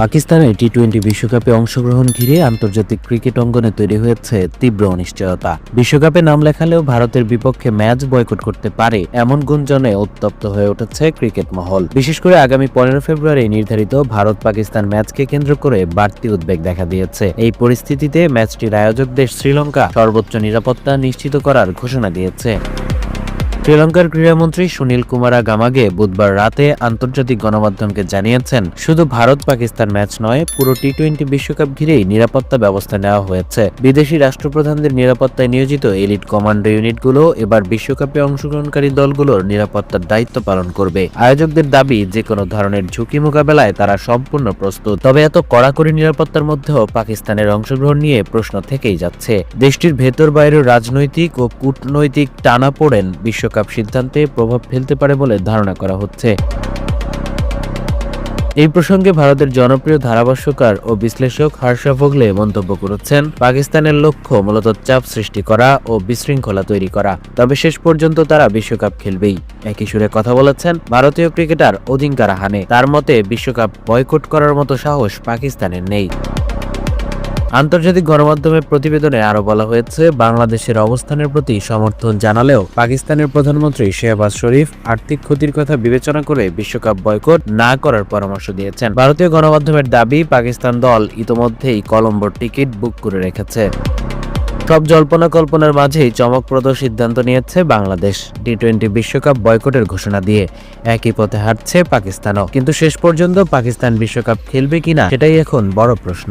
পাকিস্তানে T twenty বিশ্বকাপে অংশগ্রহণ ঘিরে আন্তর্জাতিক ক্রিকেট অঙ্গনে তৈরি হয়েছে তীব্র অনিশ্চয়তা। বিশ্বকাপে নাম লেখালেও ভারতের বিপক্ষে ম্যাচ বয়কট করতে পারে এমন গুঞ্জনে উত্তপ্ত হয়ে উঠেছে ক্রিকেট মহল। বিশেষ করে আগামী পনেরো ফেব্রুয়ারি নির্ধারিত ভারত পাকিস্তান ম্যাচকে কেন্দ্র করে বাড়তি উদ্বেগ দেখা দিয়েছে। এই পরিস্থিতিতে ম্যাচটির আয়োজক দেশ শ্রীলঙ্কা সর্বোচ্চ নিরাপত্তা নিশ্চিত করার ঘোষণা দিয়েছে। শ্রীলঙ্কার ক্রীড়ামন্ত্রী সুনীল কুমারা গামাগে বুধবার রাতে আন্তর্জাতিক গণমাধ্যমকে জানিয়েছেন, শুধু ভারত পাকিস্তান ম্যাচ নয়, পুরো টি টোয়েন্টি বিশ্বকাপ ঘিরেই নিরাপত্তা ব্যবস্থা নেওয়া হয়েছে। বিদেশি রাষ্ট্রপ্রধানদের নিরাপত্তায় নিয়োজিত এলিট কমান্ডো ইউনিটগুলো এবার বিশ্বকাপে অংশগ্রহণকারী দলগুলোর নিরাপত্তার দায়িত্ব পালন করবে। আয়োজকদের দাবি যে কোনো ধরনের ঝুঁকি মোকাবেলায় তারা সম্পূর্ণ প্রস্তুত। তবে এত কড়াকড়ি নিরাপত্তার মধ্যেও পাকিস্তানের অংশগ্রহণ নিয়ে প্রশ্ন থেকেই যাচ্ছে। দেশটির ভেতর বাইরের রাজনৈতিক ও কূটনৈতিক টানাপোড়েন বিশ্বকাপ সিদ্ধান্তে প্রভাব ফেলতে পারে বলে ধারণা করা হচ্ছে। এই প্রসঙ্গে ভারতের জনপ্রিয় ধারাভাষ্যকার ও বিশ্লেষক হার্ষা ভোগলে মন্তব্য করেছেন, পাকিস্তানের লক্ষ্য মূলত চাপ সৃষ্টি করা ও বিশৃঙ্খলা তৈরি করা। তবে শেষ পর্যন্ত তারা বিশ্বকাপ খেলবেই। একই সুরে কথা বলেছেন ভারতীয় ক্রিকেটার অজিঙ্কা রাহানে। তার মতে, বিশ্বকাপ বয়কট করার মতো সাহস পাকিস্তানের নেই। আন্তর্জাতিক গণমাধ্যমের প্রতিবেদনে আরও বলা হয়েছে, বাংলাদেশের অবস্থানের প্রতি সমর্থন জানালেও পাকিস্তানের প্রধানমন্ত্রী শেহবাজ শরীফ আর্থিক ক্ষতির কথা বিবেচনা করে বিশ্বকাপ বয়কট না করার পরামর্শ দিয়েছেন। ভারতীয় গণমাধ্যমের দাবি, পাকিস্তান দল ইতোমধ্যেই কলম্বোর টিকিট বুক করে রেখেছে। সব জল্পনা কল্পনার মাঝেই চমকপ্রদ সিদ্ধান্ত নিয়েছে বাংলাদেশ। টি টোয়েন্টি বিশ্বকাপ বয়কটের ঘোষণা দিয়ে একই পথে হাঁটছে পাকিস্তানও। কিন্তু শেষ পর্যন্ত পাকিস্তান বিশ্বকাপ খেলবে কিনা, সেটাই এখন বড় প্রশ্ন।